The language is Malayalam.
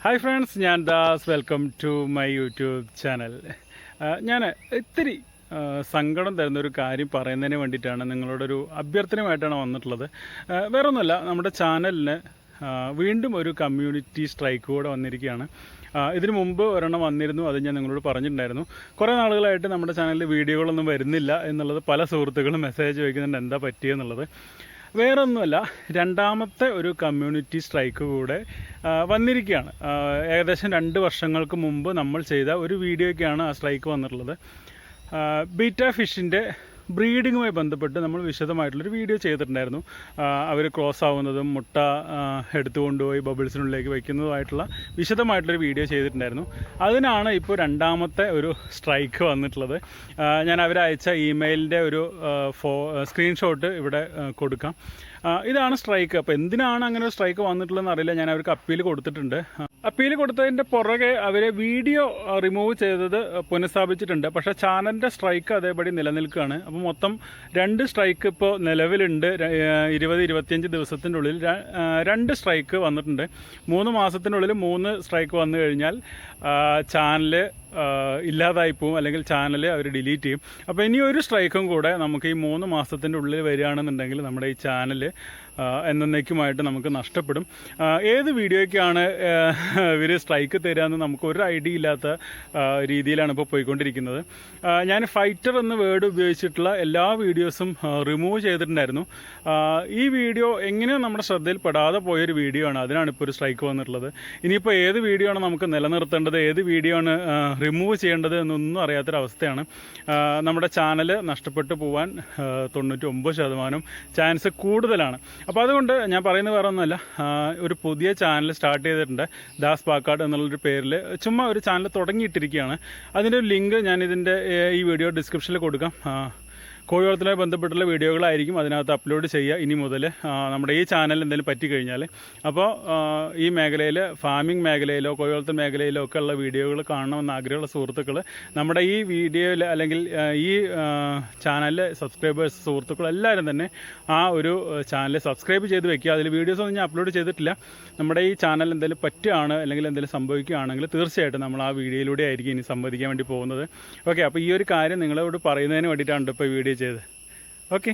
ഹായ് ഫ്രണ്ട്സ് ഞാൻ Das welcome to my YouTube channel ഞാൻ ഇത്തിരി ആ, സങ്കടം തരുന്ന ഒരു കാര്യം പറയുന്നതിന് വേണ്ടിയിട്ടാണ് നിങ്ങളോടൊരു അഭ്യർത്ഥനയുമായിട്ടാണ് വന്നിട്ടുള്ളത്. ആ, വേറൊന്നുമല്ല നമ്മുടെ ചാനലിന് വീണ്ടും ഒരു കമ്മ്യൂണിറ്റി സ്ട്രൈക്ക് കൂടെ വന്നിരിക്കുകയാണ്. ഇതിനു മുമ്പ് ഒരെണ്ണം വന്നിരുന്നു അത് ഞാൻ നിങ്ങളോട് പറഞ്ഞിട്ടുണ്ടായിരുന്നു. കുറേ നാളുകളായിട്ട് നമ്മുടെ ചാനലിൽ വീഡിയോകളൊന്നും വരുന്നില്ല എന്നുള്ളത് പല സുഹൃത്തുക്കളും മെസ്സേജ് ചോദിക്കുന്നുണ്ട് എന്താ പറ്റിയെന്നുള്ളത്. വേറൊന്നുമല്ല രണ്ടാമത്തെ ഒരു കമ്മ്യൂണിറ്റി സ്ട്രൈക്ക് കൂടെ വന്നിരിക്കുകയാണ്. ഏകദേശം രണ്ട് വർഷങ്ങൾക്ക് മുമ്പ് നമ്മൾ ചെയ്ത ഒരു വീഡിയോയ്ക്കാണ് ആ സ്ട്രൈക്ക് വന്നിട്ടുള്ളത്. ബീറ്റ ഫിഷിന്റെ ബ്രീഡിങ്ങുമായി ബന്ധപ്പെട്ട് നമ്മൾ വിശദമായിട്ടുള്ളൊരു വീഡിയോ ചെയ്തിട്ടുണ്ടായിരുന്നു. അവർ ക്രോസ് ആവുന്നതും മുട്ട എടുത്തു കൊണ്ടുപോയി ബബിൾസിനുള്ളിലേക്ക് വയ്ക്കുന്നതുമായിട്ടുള്ള വിശദമായിട്ടുള്ളൊരു വീഡിയോ ചെയ്തിട്ടുണ്ടായിരുന്നു. അതിനാണ് ഇപ്പോൾ രണ്ടാമത്തെ ഒരു സ്ട്രൈക്ക് വന്നിട്ടുള്ളത്. ഞാൻ അവരയച്ച ഇമെയിലിന്റെ ഒരു ഫോ സ്ക്രീൻഷോട്ട് ഇവിടെ കൊടുക്കാം. ഇതാണ് സ്ട്രൈക്ക്. അപ്പോൾ എന്തിനാണ് അങ്ങനെ ഒരു സ്ട്രൈക്ക് വന്നിട്ടുള്ളതെന്ന് അറിയില്ല. ഞാൻ അവർക്ക് അപ്പീൽ കൊടുത്തിട്ടുണ്ട്. അപ്പീൽ കൊടുത്തതിന്റെ പുറകെ അവർ വീഡിയോ റിമൂവ് ചെയ്തത് പുനഃസ്ഥാപിച്ചിട്ടുണ്ട്. പക്ഷേ ചാനലിന്റെ സ്ട്രൈക്ക് അതേപടി നിലനിൽക്കുകയാണ്. അപ്പോൾ മൊത്തം രണ്ട് സ്ട്രൈക്ക് ഇപ്പോൾ നിലവിലുണ്ട്. ഇരുപത് ഇരുപത്തിയഞ്ച് ദിവസത്തിന്റെ ഉള്ളിൽ രണ്ട് സ്ട്രൈക്ക് വന്നിട്ടുണ്ട്. മൂന്ന് മാസത്തിനുള്ളിൽ മൂന്ന് സ്ട്രൈക്ക് വന്നു കഴിഞ്ഞാൽ ചാനൽ ഇല്ലാതായി പോവും അല്ലെങ്കിൽ ചാനൽ അവർ ഡിലീറ്റ് ചെയ്യും. അപ്പോൾ ഇനി ഒരു സ്ട്രൈക്കും കൂടെ നമുക്ക് ഈ മൂന്ന് മാസത്തിന്റെ ഉള്ളിൽ വരികയാണെന്നുണ്ടെങ്കിൽ നമ്മുടെ ഈ ചാനൽ എന്നേക്കുമായിട്ട് നമുക്ക് നഷ്ടപ്പെടും. ഏത് വീഡിയോയ്ക്കാണ് ഇവർ സ്ട്രൈക്ക് തരാമെന്ന് നമുക്ക് ഒരു ഐഡിയ ഇല്ലാത്ത രീതിയിലാണ് ഇപ്പോൾ പോയിക്കൊണ്ടിരിക്കുന്നത്. ഞാൻ ഫൈറ്റർ എന്ന വേർഡ് ഉപയോഗിച്ചിട്ടുള്ള എല്ലാ വീഡിയോസും റിമൂവ് ചെയ്തിട്ടുണ്ടായിരുന്നു. ഈ വീഡിയോ എങ്ങനെയോ നമ്മുടെ ശ്രദ്ധയിൽപ്പെടാതെ പോയൊരു വീഡിയോ ആണ്. അതിനാണ് ഇപ്പോൾ ഒരു സ്ട്രൈക്ക് വന്നിട്ടുള്ളത്. ഇനിയിപ്പോൾ ഏത് വീഡിയോ ആണ് നമുക്ക് നിലനിർത്തേണ്ടത്? ഏത് വീഡിയോ ആണ് റിമൂവ് ചെയ്യേണ്ടത് എന്നൊന്നും അറിയാത്തൊരവസ്ഥയാണ്. നമ്മുടെ ചാനൽ നഷ്ടപ്പെട്ടു പോകാൻ തൊണ്ണൂറ്റി ഒമ്പത് ശതമാനം ചാൻസ് കൂടുതലാണ്. അപ്പോൾ അതുകൊണ്ട് ഞാൻ പറയുന്നത് വേറെ ഒന്നുമല്ല. ഒരു പുതിയ ചാനൽ സ്റ്റാർട്ട് ചെയ്തിട്ടുണ്ട്. ദാസ് പാക്കാട് എന്നുള്ളൊരു പേരിൽ ചുമ്മാ ഒരു ചാനൽ തുടങ്ങിയിട്ടിരിക്കുകയാണ്. അതിന്റെ ഒരു ലിങ്ക് ഞാൻ ഇതിന്റെ ഈ വീഡിയോ ഡിസ്ക്രിപ്ഷനിൽ കൊടുക്കാം. ആ, കോഴി വളർത്തലുമായി ബന്ധപ്പെട്ടുള്ള വീഡിയോകളായിരിക്കും അതിനകത്ത് അപ്ലോഡ് ചെയ്യുക ഇനി മുതൽ നമ്മുടെ ഈ ചാനൽ എന്തെങ്കിലും പറ്റിക്കഴിഞ്ഞാൽ അപ്പോൾ ഈ മേഖലയിൽ ഫാമിംഗ് മേഖലയിലോ കോഴിവളർത്തൽ മേഖലയിലോ ഒക്കെ ഉള്ള വീഡിയോകൾ കാണണമെന്ന് ആഗ്രഹമുള്ള സുഹൃത്തുക്കൾ നമ്മുടെ ഈ വീഡിയോയിൽ അല്ലെങ്കിൽ ഈ ചാനലിലെ സബ്സ്ക്രൈബേഴ്സ് സുഹൃത്തുക്കൾ എല്ലാവരും തന്നെ ആ ഒരു ചാനൽ സബ്സ്ക്രൈബ് ചെയ്ത് വെക്കുക. അതിൽ വീഡിയോസ് ഒന്നും ഞാൻ അപ്ലോഡ് ചെയ്തിട്ടില്ല. നമ്മുടെ ഈ ചാനൽ എന്തെങ്കിലും പറ്റുകയാണ് അല്ലെങ്കിൽ എന്തെങ്കിലും സംഭവിക്കുകയാണെങ്കിൽ തീർച്ചയായിട്ടും നമ്മൾ ആ വീഡിയോയിലൂടെ ആയിരിക്കും ഇനി സംവദിക്കാൻ വേണ്ടി പോകുന്നത്. ഓക്കെ അപ്പോൾ ഈ ഒരു കാര്യം നിങ്ങളോട് പറയുന്നതിന് വേണ്ടിയിട്ടാണ് ഇപ്പോൾ വീഡിയോ ചെയ്തത് ഓക്കെ